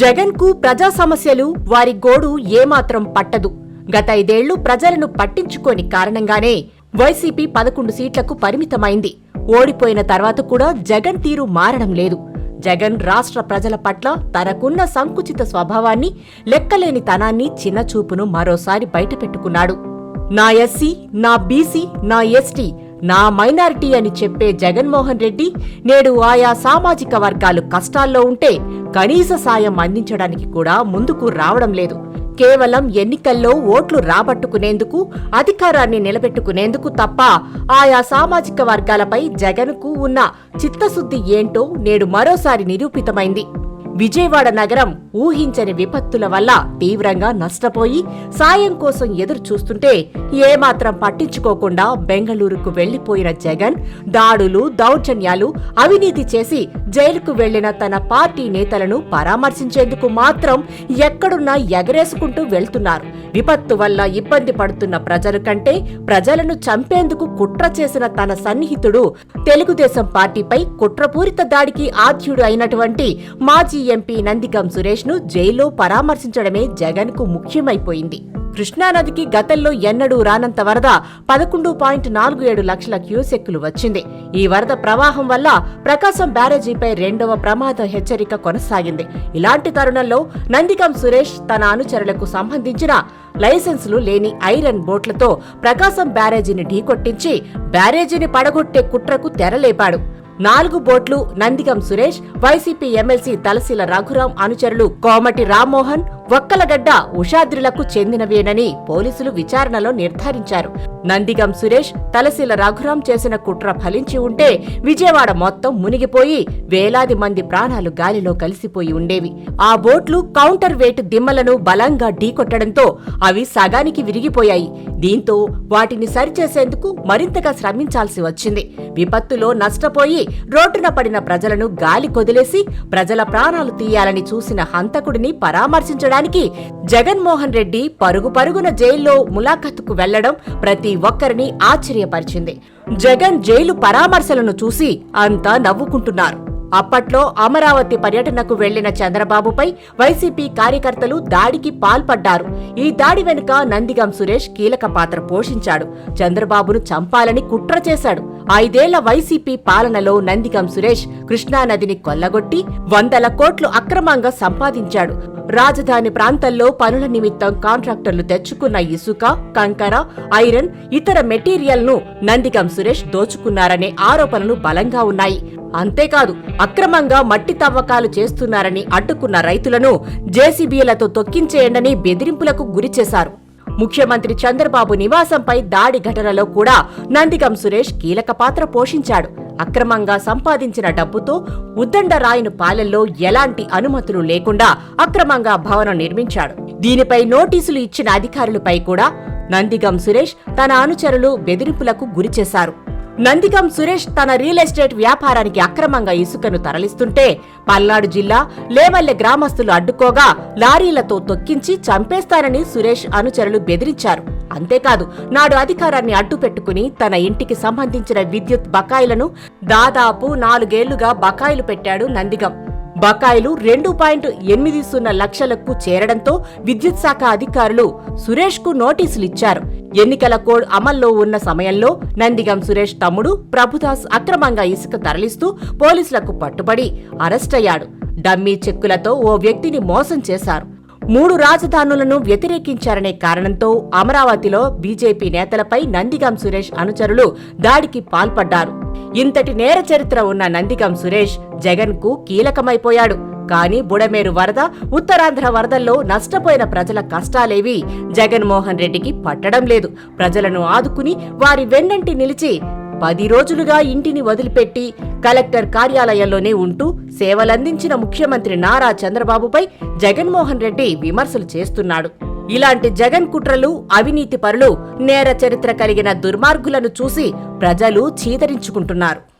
జగన్కు ప్రజా సమస్యలు వారి గోడు ఏమాత్రం పట్టదు. గత ఐదేళ్ళు ప్రజలను పట్టించుకోని కారణంగానే వైసీపీ పదకొండు సీట్లకు పరిమితమైంది. ఓడిపోయిన తర్వాత కూడా జగన్ తీరు మారడం లేదు. జగన్ రాష్ట్ర ప్రజల పట్ల తనకున్న సంకుచిత స్వభావాన్ని లెక్కలేని తనాన్ని చిన్నచూపును మరోసారి బయటపెట్టుకున్నాడు. నా ఎస్సీ నా బీసీ నా ఎస్టీ నా మైనారిటీ అని చెప్పే జగన్మోహన్ రెడ్డి నేడు ఆయా సామాజిక వర్గాలు కష్టాల్లో ఉంటే కనీస సాయం అందించడానికి కూడా ముందుకు రావడం లేదు. కేవలం ఎన్నికల్లో ఓట్లు రాబట్టుకునేందుకు అధికారాన్ని నిలబెట్టుకునేందుకు తప్ప ఆయా సామాజిక వర్గాలపై జగన్కు ఉన్న చిత్తశుద్ధి ఏంటో నేడు మరోసారి నిరూపితమైంది. విజయవాడ నగరం ఊహించని విపత్తుల వల్ల తీవ్రంగా నష్టపోయి సాయం కోసం ఎదురు చూస్తుంటే ఏమాత్రం పట్టించుకోకుండా బెంగళూరుకు వెళ్ళిపోయిన జగన్ దాడులు దౌర్జన్యాలు అవినీతి చేసి జైలుకు వెళ్ళిన తన పార్టీ నేతలను పరామర్శించేందుకు మాత్రం ఎక్కడున్నా ఎగరేసుకుంటూ వెళ్తున్నారు. విపత్తు వల్ల ఇబ్బంది పడుతున్న ప్రజల కంటే ప్రజలను చంపేందుకు కుట్ర చేసిన తన సన్నిహితుడు తెలుగుదేశం పార్టీపై కుట్రపూరిత దాడికి ఆద్యుడు అయినటువంటి మాజీ ఎంపీ నందిగం సురేష్ను జైల్లో పరామర్శించడమే జగన్కు ముఖ్యమైపోయింది కృష్ణానదికి గతంలో ఎన్నడూ రానంత వరద పదకొండు పాయింట్ నాలుగు ఏడు లక్షల క్యూసెక్కులు వచ్చింది. ఈ వరద ప్రవాహం వల్ల ప్రకాశం బ్యారేజీపై రెండవ ప్రమాద హెచ్చరిక కొనసాగింది. ఇలాంటి తరుణంలో నందికం సురేష్ తన అనుచరులకు సంబంధించిన లైసెన్సులు లేని ఐరన్ బోట్లతో ప్రకాశం బ్యారేజీని ఢీకొట్టించి బ్యారేజీని పడగొట్టే కుట్రకు తెరలేపాడు. నాలుగు బోట్లు నందిగం సురేష్ వైసీపీ ఎమ్మెల్సీ తలశీల రఘురాం అనుచరులు కోమటి రామ్మోహన్ ఒక్కలగడ్డ ఉషాద్రిలకు చెందినవేనని పోలీసులు విచారణలో నిర్ధారించారు. నందిగం సురేష్ తలశీల రఘురాం చేసిన కుట్ర ఫలించి ఉంటే విజయవాడ మొత్తం మునిగిపోయి వేలాది మంది ప్రాణాలు గాలిలో కలిసిపోయి ఉండేవి. ఆ బోట్లు కౌంటర్ వేట్ దిమ్మలను బలంగా ఢీకొట్టడంతో అవి సగానికి విరిగిపోయాయి. దీంతో వాటిని సరిచేసేందుకు మరింతగా శ్రమించాల్సి వచ్చింది. విపత్తులో నష్టపోయి రోడ్డున పడిన ప్రజలను గాలి కొదిలేసి ప్రజల ప్రాణాలు తీయాలని చూసిన హంతకుడిని పరామర్శించడం చేయడానికి జగన్మోహన్ రెడ్డి పరుగు పరుగున జైల్లో ములాఖత్కు వెళ్ళడం ప్రతి ఒక్కరిని ఆశ్చర్యపరిచింది. జగన్ జైలు పరామర్శలను చూసి అంతా నవ్వుకుంటున్నారు. అప్పట్లో అమరావతి పర్యటనకు వెళ్ళిన చంద్రబాబుపై వైసీపీ కార్యకర్తలు దాడికి పాల్పడ్డారు. ఈ దాడి వెనుక నందిగం సురేష్ కీలక పాత్ర పోషించాడు. చంద్రబాబును చంపాలని కుట్ర చేశాడు. ఐదేళ్ళ వైసీపీ పాలనలో నందిగం సురేష్ కృష్ణానదిని కొల్లగొట్టి వందల కోట్లు అక్రమంగా సంపాదించాడు. రాజధాని ప్రాంతాల్లో పనుల నిమిత్తం కాంట్రాక్టర్లు తెచ్చుకున్న ఇసుక కంకర ఐరన్ ఇతర మెటీరియల్ను నందికం నందిగం సురేష్ దోచుకున్నారనే ఆరోపణలు బలంగా ఉన్నాయి. అంతేకాదు అక్రమంగా మట్టి తవ్వకాలు చేస్తున్నారని అడ్డుకున్న రైతులను జేసీబీలతో తొక్కించేయండని బెదిరింపులకు గురిచేశారు. ముఖ్యమంత్రి చంద్రబాబు నివాసంపై దాడి ఘటనలో కూడా నందిగం సురేష్ కీలక పాత్ర పోషించాడు. అక్రమంగా సంపాదించిన డబ్బుతో ఉద్దండరాయను పాలెల్లో ఎలాంటి అనుమతులు లేకుండా అక్రమంగా భవనం నిర్మించాడు. దీనిపై నోటీసులు ఇచ్చిన అధికారులపై కూడా నందిగం సురేష్ తన అనుచరులు బెదిరింపులకు గురిచేశారు. నందిగం సురేష్ తన రియల్ ఎస్టేట్ వ్యాపారానికి అక్రమంగా ఇసుకను తరలిస్తుంటే పల్నాడు జిల్లా లేవల్లె గ్రామస్తులు అడ్డుకోగా లారీలతో తొక్కించి చంపేస్తారని సురేష్ అనుచరులు బెదిరించారు. అంతేకాదు నాడు అధికారాన్ని అడ్డుపెట్టుకుని తన ఇంటికి సంబంధించిన విద్యుత్ బకాయిలను దాదాపు నాలుగేళ్ళుగా బకాయిలు పెట్టాడు నందిగం. బకాయిలు రెండు పాయింట్ ఎనిమిది సున్నా లక్షలకు చేరడంతో విద్యుత్ శాఖ అధికారులు సురేష్కు నోటీసులిచ్చారు ఎన్నికల కోడ్ అమల్లో ఉన్న సమయంలో నందిగం సురేష్ తమ్ముడు ప్రభుదాస్ అక్రమంగా ఇసుక తరలిస్తూ పోలీసులకు పట్టుబడి అరెస్టయ్యాడు డమ్మీ చెక్కులతో ఓ వ్యక్తిని మోసం చేశారు. మూడు రాజధానులను వ్యతిరేకించారనే కారణంతో అమరావతిలో బీజేపీ నేతలపై నందిగం సురేష్ అనుచరులు దాడికి పాల్పడ్డారు. ఇంతటి నేర చరిత్ర ఉన్న నందిగం సురేష్ జగన్కు కీలకమైపోయాడు. కానీ బుడమేరు వరద ఉత్తరాంధ్ర వరదల్లో నష్టపోయిన ప్రజల కష్టాలేవి జగన్మోహన్ రెడ్డికి పట్టడం లేదు. ప్రజలను ఆదుకుని వారి వెన్నంటి నిలిచి పది రోజులుగా ఇంటిని వదిలిపెట్టి కలెక్టర్ కార్యాలయంలోనే ఉంటూ సేవలందించిన ముఖ్యమంత్రి నారా చంద్రబాబుపై జగన్మోహన్ రెడ్డి విమర్శలు చేస్తున్నాడు. ఇలాంటి జగన్ కుట్రలు అవినీతి పరులు నేర చరిత్ర కలిగిన దుర్మార్గులను చూసి ప్రజలు చీదరించుకుంటున్నారు.